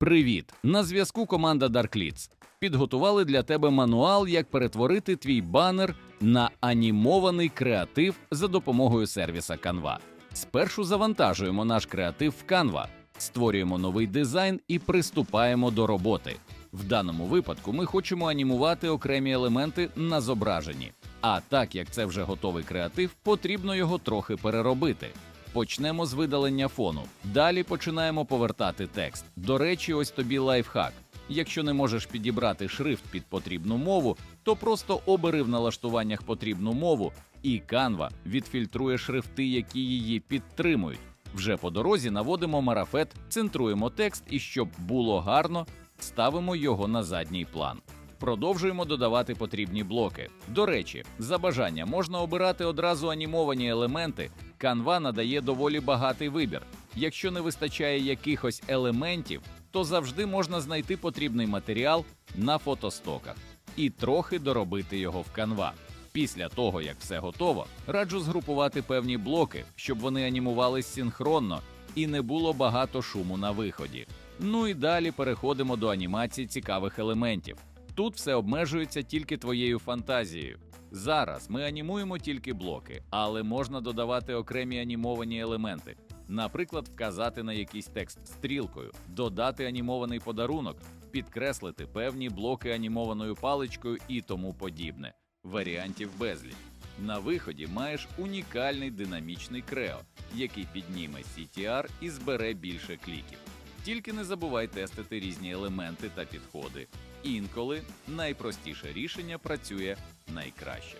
Привіт! На зв'язку команда Darklits. Підготували для тебе мануал, як перетворити твій банер на анімований креатив за допомогою сервіса Canva. Спершу завантажуємо наш креатив в Canva, створюємо новий дизайн і приступаємо до роботи. В даному випадку ми хочемо анімувати окремі елементи на зображенні. А так як це вже готовий креатив, потрібно його трохи переробити. Почнемо з видалення фону. Далі починаємо повертати текст. До речі, ось тобі лайфхак. Якщо не можеш підібрати шрифт під потрібну мову, то просто обери в налаштуваннях потрібну мову, і Canva відфільтрує шрифти, які її підтримують. Вже по дорозі наводимо марафет, центруємо текст і щоб було гарно, ставимо його на задній план. Продовжуємо додавати потрібні блоки. До речі, за бажання можна обирати одразу анімовані елементи. Canva надає доволі багатий вибір. Якщо не вистачає якихось елементів, то завжди можна знайти потрібний матеріал на фотостоках і трохи доробити його в Canva. Після того, як все готово, раджу згрупувати певні блоки, щоб вони анімувались синхронно і не було багато шуму на виході. Ну і далі переходимо до анімації цікавих елементів. Тут все обмежується тільки твоєю фантазією. Зараз ми анімуємо тільки блоки, але можна додавати окремі анімовані елементи. Наприклад, вказати на якийсь текст стрілкою, додати анімований подарунок, підкреслити певні блоки анімованою паличкою і тому подібне. Варіантів безліч. На виході маєш унікальний динамічний крео, який підніме CTR і збере більше кліків. Тільки не забувай тестити різні елементи та підходи. Інколи найпростіше рішення працює найкраще.